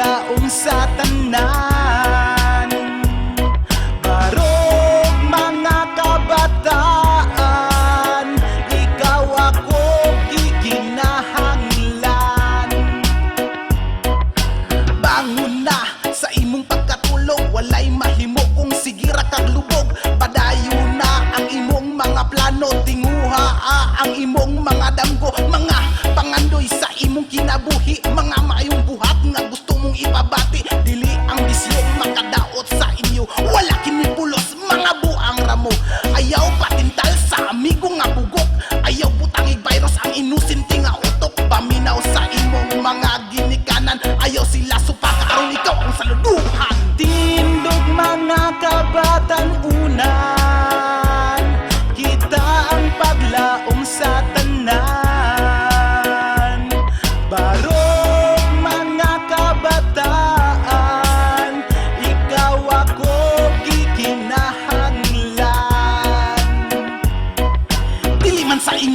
laong sa tanan. Barog mga kabataan Ikaw ako kikinahanglan Bangunan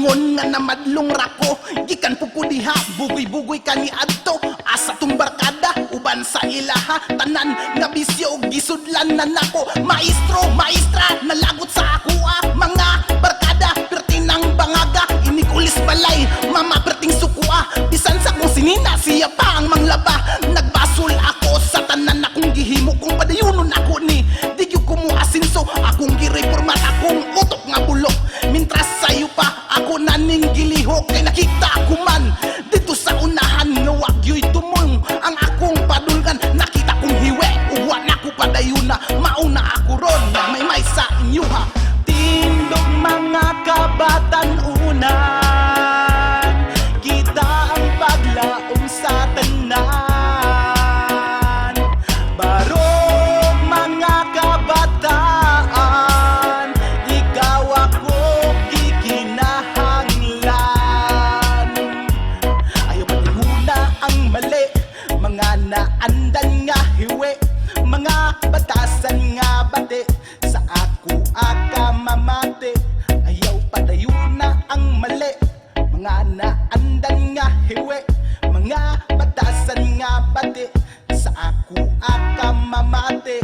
ingon nga namadlong rako Gikan po ko diha Bugoy-bugoy ka ni adto. Asa tong barkada Uban sa ilaha Tanan nga bisyo Gisudlan na nako. Maestro, maestra Nalagot sa ako ah Mga barkada Pertinang bangaga Inikulis balay Mama perting sukua Bisan sa kong sinina Siya pa ang manglaba. Nagbasol ako sa tanan akong gihimo Kung mga naandan nga hiwe. Mga batasan nga bate Sa ako aka mamate. Ayaw padayo na ang mali. Mga naandan nga hiwe. Mga batasan nga bate Sa ako aka mamate.